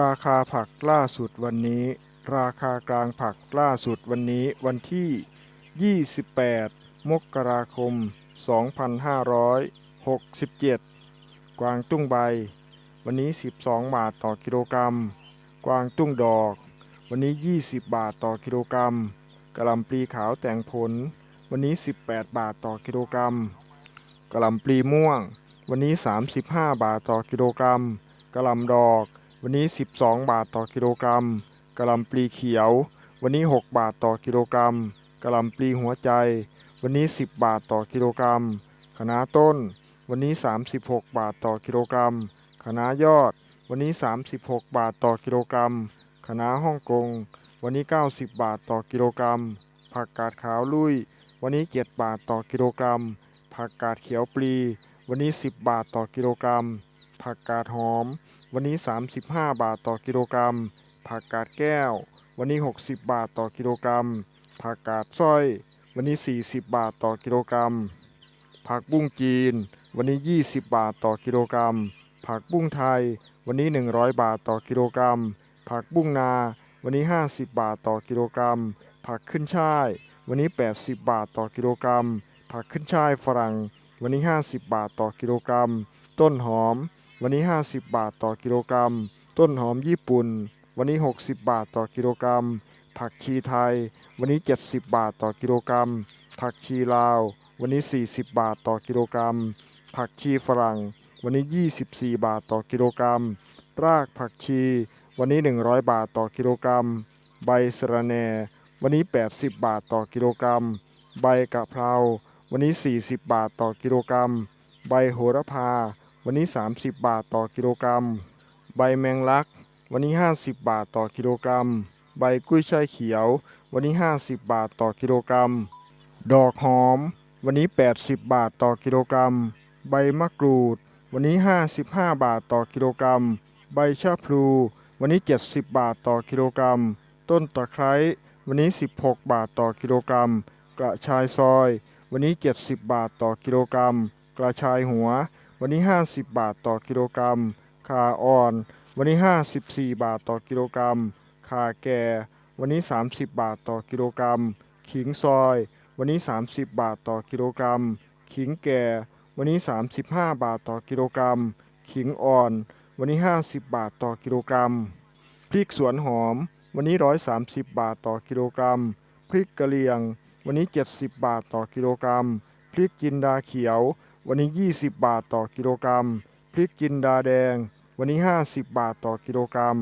ราคาผักล่าสุดวันนี้ ราคากลางผักล่าสุดวันนี้วันที่ 28 มกราคม 2567 กวางตุ้งใบ วันนี้ 12 บาทต่อกิโลกรัม กวางตุ้งดอก วันนี้ 20 บาทต่อกิโลกรัมกระลำปลีขาวแต่งผล วันนี้ 18 บาทต่อกิโลกรัมกระลำปลีม่วง วันนี้ 35 บาทต่อกิโลกรัมกระลำดอก วันนี้ 12 บาทต่อกิโลกรัมกะหล่ำปลีเขียว วันนี้ 6 บาทต่อกิโลกรัมกะหล่ำปลีหัวใจ วันนี้ 10 บาทต่อกิโลกรัมคะน้าต้น วันนี้ 36 บาทต่อกิโลกรัมคะน้ายอด วันนี้ 36 บาทต่อกิโลกรัมคะน้าฮ่องกง วันนี้ 90 บาทต่อกิโลกรัม ผักกาดขาวลุย วันนี้ 7 บาทต่อกิโลกรัม ผักกาดเขียวปลี วันนี้ 10 บาทต่อกิโลกรัม ผักกาดหอม วันนี้ 35 บาทต่อกิโลกรัม ผักกาดแก้ว วันนี้ 60 บาทต่อกิโลกรัม ผักกาดสร้อย วันนี้ 40 บาทต่อกิโลกรัม ผักบุ้งจีน วันนี้ 20 บาทต่อกิโลกรัม ผักบุ้งไทย วันนี้ 100 บาทต่อกิโลกรัม ผักบุ้งนา วันนี้ 50 บาทต่อกิโลกรัม ผักขึ้นช่าย วันนี้ 80 บาทต่อกิโลกรัม ผักขึ้นช่ายฝรั่ง วันนี้ 50 บาทต่อกิโลกรัม ต้นหอม วันนี้ 50 บาทต่อกิโลกรัม ต้นหอมญี่ปุ่น วันนี้ 60 บาทต่อกิโลกรัม ผักชีไทย วันนี้ 70 บาทต่อกิโลกรัม ผักชีลาว วันนี้ 40 บาทต่อกิโลกรัม ผักชีฝรั่ง วันนี้ 24 บาทต่อกิโลกรัม รากผักชี วันนี้ 100 บาทต่อกิโลกรัม ใบสะระแหน่วันนี้ 80 บาทต่อกิโลกรัม ใบกะเพรา วันนี้ 40 บาทต่อกิโลกรัม ใบโหระพา วันนี้ 30 บาทต่อกิโลกรัม ใบแมงลัก วันนี้ 50 บาทต่อกิโลกรัม ใบกุ้ยช่ายเขียว วันนี้ 50 บาทต่อกิโลกรัม ดอกหอม วันนี้ 80 บาทต่อกิโลกรัม ใบมะกรูด วันนี้ 55 บาทต่อกิโลกรัม ใบชะพลู วันนี้ 70 บาทต่อกิโลกรัม ต้นตะไคร้ วันนี้ 16 บาทต่อกิโลกรัม กระชายซอย วันนี้ 70 บาทต่อกิโลกรัม กระชายหัว วันนี้ 50 บาทต่อกิโลกรัมข่าอ่อน วันนี้ 54 บาทต่อกิโลกรัมข่าแก่ วันนี้ 30 บาทต่อกิโลกรัม ขิงซอย วันนี้ 30 บาทต่อกิโลกรัม ขิงแก่ วันนี้ 35 บาทต่อกิโลกรัม ขิงอ่อน วันนี้ 50 บาทต่อกิโลกรัม พริกสวนหอม วันนี้ 130 บาทต่อกิโลกรัม พริกกะเหรี่ยง วันนี้ 70 บาทต่อกิโลกรัม พริกจินดาเขียว วันนี้ 20 บาทต่อกิโลกรัม พริกจินดาแดง วันนี้ 50 บาทต่อกิโลกรัม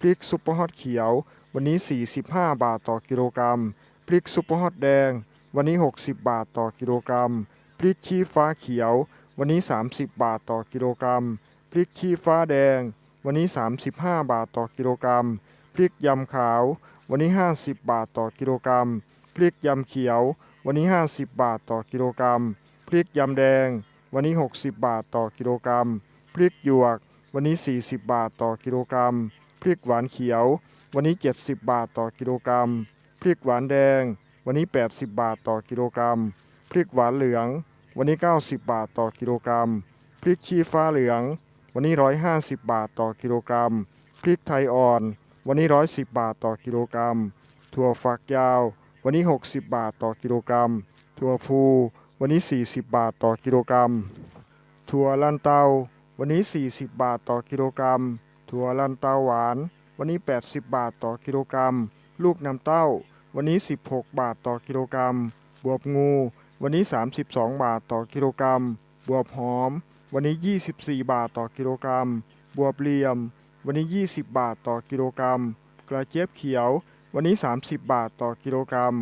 พริกซุปเปอร์ฮอตเขียว วันนี้ 45 บาทต่อกิโลกรัม พริกซุปเปอร์ฮอตแดง วันนี้ 60 บาทต่อกิโลกรัม พริกชี้ฟ้าเขียว วันนี้ 30 บาทต่อกิโลกรัม พริกชี้ฟ้าแดง วันนี้ 35 บาทต่อกิโลกรัม พริกยำขาว วันนี้ 50 บาทต่อกิโลกรัม พริกยำเขียว วันนี้ 50 บาทต่อกิโลกรัม พริกยำแดง วันนี้ 60 บาทต่อกิโลกรัม พริกหยวก วันนี้ 40 บาทต่อกิโลกรัม พริกหวานเขียว วันนี้ 70 บาทต่อกิโลกรัม พริกหวานแดง วันนี้ 80 บาทต่อกิโลกรัม พริกหวานเหลือง วันนี้ 90 บาทต่อกิโลกรัม พริกชี้ฟ้าเหลือง วันนี้ 150 บาทต่อกิโลกรัม พริกไทยอ่อน วันนี้ 110 บาทต่อกิโลกรัม ถั่วฝักยาว วันนี้ 60 บาทต่อกิโลกรัม ถั่วพู วันนี้ 40 บาทต่อกิโลกรัม ถั่วลันเตา วันนี้ 40 บาทต่อกิโลกรัม ถั่วลันเตาหวาน วันนี้ 80 บาทต่อกิโลกรัม ลูกน้ำเต้า วันนี้ 16 บาทต่อกิโลกรัม บวบงู วันนี้ 32 บาทต่อกิโลกรัม บวบหอม วันนี้ 24 บาทต่อกิโลกรัม บวบเหลี่ยม วันนี้ 20 บาทต่อกิโลกรัม กระเจี๊ยบเขียว วันนี้ 30 บาทต่อกิโลกรัม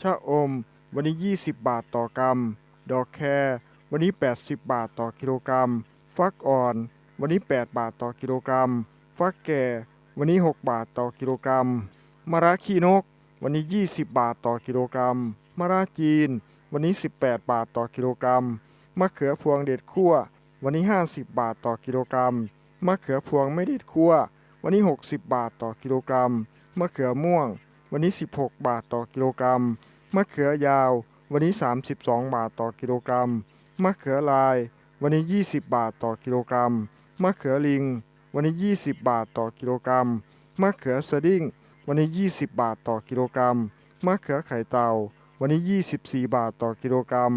ชะอม วันนี้ 20 บาทต่อกรัม ดอกแครวันนี้ 80 บาทต่อกิโลกรัม ฟักอ่อน วันนี้ 8 บาทต่อกิโลกรัม ฟักแก่ วันนี้ 6 บาทต่อกิโลกรัม มะระขี้นก วันนี้ 20 บาทต่อกิโลกรัม มะระจีน วันนี้ 18 บาทต่อกิโลกรัม มะเขือพวงเด็ดคั่ววันนี้ 50 บาทต่อกิโลกรัม มะเขือพวงไม่เด็ดคั่ววันนี้ 60 บาทต่อกิโลกรัม มะเขือม่วง วันนี้ 16 บาทต่อกิโลกรัม มะเขือยาว วันนี้ 32 บาทต่อกิโลกรัม มะเขือลาย วันนี้ 20 บาทต่อกิโลกรัม มะเขือลิง วันนี้ 20 บาทต่อกิโลกรัม มะเขือสดิ้ง วันนี้ 20 บาทต่อกิโลกรัม มะเขือไข่เต่า วันนี้ 24 บาทต่อกิโลกรัม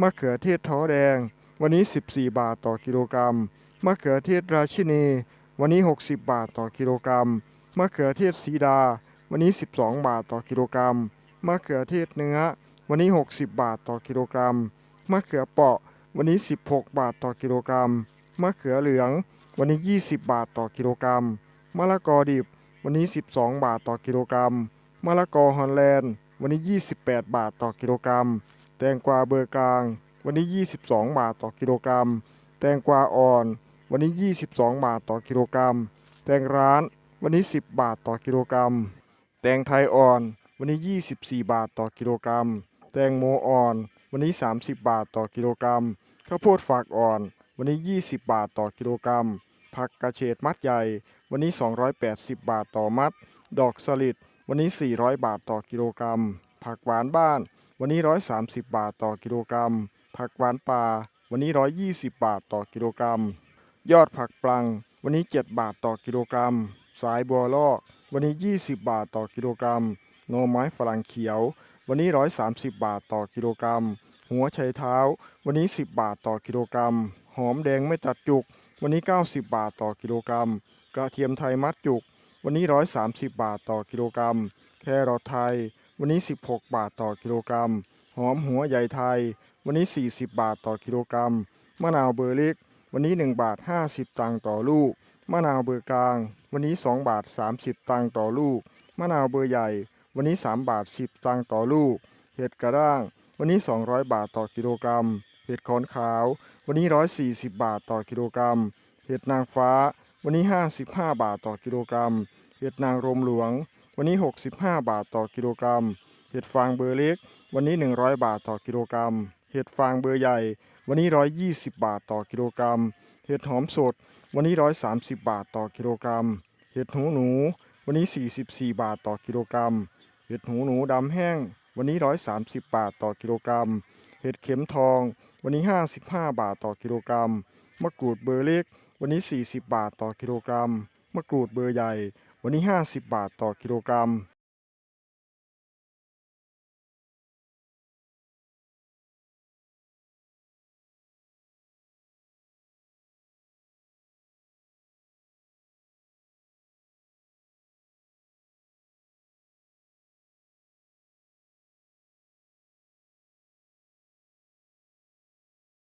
มะเขือเทศท้อแดง วันนี้ 14 บาทต่อกิโลกรัม มะเขือเทศราชินี วันนี้ 60 บาทต่อกิโลกรัม มะเขือเทศสีดา วันนี้ 12 บาทต่อกิโลกรัม มะเขือเทศเนื้อ วันนี้ 60 บาทต่อกิโลกรัม มะเขือเปาะ วันนี้ 16 บาทต่อกิโลกรัม มะเขือเหลือง วันนี้ 20 บาทต่อกิโลกรัม มะละกอดิบ วันนี้ 12 บาทต่อกิโลกรัม มะละกอฮอลแลนด์ วันนี้ 28 บาทต่อกิโลกรัม แตงกวาเบอร์กลาง วันนี้ 22 บาทต่อกิโลกรัม แตงกวาอ่อน วันนี้ 22 บาทต่อกิโลกรัม แตงร้าน วันนี้ 10 บาทต่อกิโลกรัม แตงไทยอ่อน วันนี้ 24 บาทต่อกิโลกรัม แตงโมอ่อน วันนี้ 30 บาทต่อกิโลกรัม ข้าวโพดฝากอ่อน วันนี้ 20 บาทต่อกิโลกรัม ผักกระเฉดมัดใหญ่ วันนี้ 280 บาทต่อมัด ดอกสลิด วันนี้ 400 บาทต่อกิโลกรัม ผักหวานบ้าน วันนี้ 130 บาทต่อกิโลกรัม ผักหวานป่า วันนี้ 120 บาทต่อกิโลกรัม ยอดผักปลัง วันนี้ 7 บาทต่อกิโลกรัม สายบัวลอก วันนี้ 20 บาทต่อกิโลกรัมหน่อไม้ฝรั่งเขียว วันนี้ 130 บาทต่อกิโลกรัม หัวไชเท้า วันนี้ 10 บาทต่อกิโลกรัม หอมแดงไม่ตัดจุก วันนี้ 90 บาทต่อกิโลกรัม กระเทียมไทยมัดจุก วันนี้ 130 บาทต่อกิโลกรัม แครอทไทย วันนี้ 16 บาทต่อกิโลกรัม หอมหัวใหญ่ไทย วันนี้ 40 บาทต่อกิโลกรัม มะนาวเบอร์เล็ก วันนี้ 1 บาท 50 ตังค์ต่อลูก มะนาวเบอร์กลาง วันนี้ 2 บาท 30 ตังค์ต่อลูก มะนาวเบอร์ใหญ่ วันนี้ 3 บาท 10 ตังค์ต่อลูก เห็ดกระด้าง วันนี้ 200 บาทต่อกิโลกรัม เห็ดขอนขาว วันนี้ 140 บาทต่อกิโลกรัม เห็ดนางฟ้า วันนี้ 55 บาทต่อกิโลกรัม เห็ดนางรมหลวง วันนี้ 65 บาทต่อกิโลกรัม เห็ดฟางเบอร์เล็ก วันนี้ 100 บาทต่อกิโลกรัม เห็ดฟางเบอร์ใหญ่ วันนี้ 120 บาทต่อกิโลกรัม เห็ดหอมสด วันนี้ 130 บาทต่อกิโลกรัม เห็ดหูหนู วันนี้ 44 บาทต่อกิโลกรัม เห็ดหูหนูดำแห้ง วันนี้ 130 บาทต่อกิโลกรัม เห็ดเข็มทอง วันนี้ 55 บาทต่อกิโลกรัม มะกรูดเบอร์เล็ก วันนี้ 40 บาทต่อกิโลกรัม มะกรูดเบอร์ใหญ่ วันนี้ 50 บาทต่อกิโลกรัม